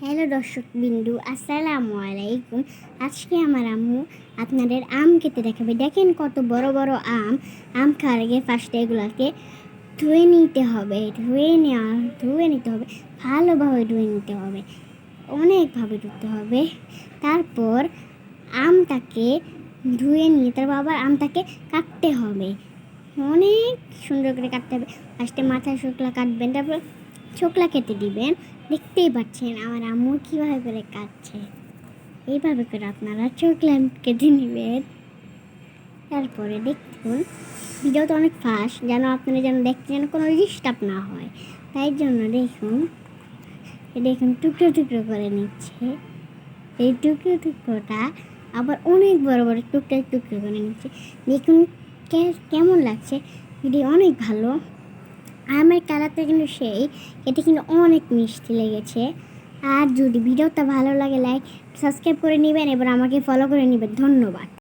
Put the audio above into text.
Hello দর্শক বিন্দু, আসসালামু আলাইকুম। আজকে আমার আম্মু আপনাদের আম কেটে দেখাবে। দেখেন কত বড় বড় আম। আম খাওয়ার আগে ফার্স্টে এগুলোকে ধুয়ে নিতে হবে। ধুয়ে নেওয়া, ধুয়ে নিতে হবে। ভালোভাবে ধুয়ে নিতে হবে। অনেকভাবে ধুতে হবে। তারপর আমটাকে ধুয়ে নিয়ে তারপর আবার আমটাকে কাটতে হবে। অনেক সুন্দর করে কাটতে হবে। ফার্স্টে মাথায় শুকলা কাটবেন, তারপর ছোকলা কেটে দিবেন। দেখতেই পাচ্ছেন আমার আম্মু কীভাবে করে কাটছে এইভাবে করে আপনারা ছোকলা কেটে নেবেন। তারপরে দেখুন, ভিডিওটা অনেক ফাস্ট, যেন আপনারা যেন দেখতে যেন কোনো ডিস্টার্ব না হয়। তাই জন্য দেখুন দেখুন টুকরো টুকরো করে নিচ্ছে। এই টুকরো টুকরোটা আবার অনেক বড় বড় টুকরো টুকরো করে নিচ্ছে। দেখুন কেমন লাগছে। এটি অনেক ভালো। আমের কালাতে কিন্তু সেই। এটা কিন্তু অনেক মিষ্টি লেগেছে। আর যদি ভিডিওটা ভালো লাগে লাইক সাবস্ক্রাইব করে নেবেন এবার আমাকে ফলো করে নেবেন। ধন্যবাদ।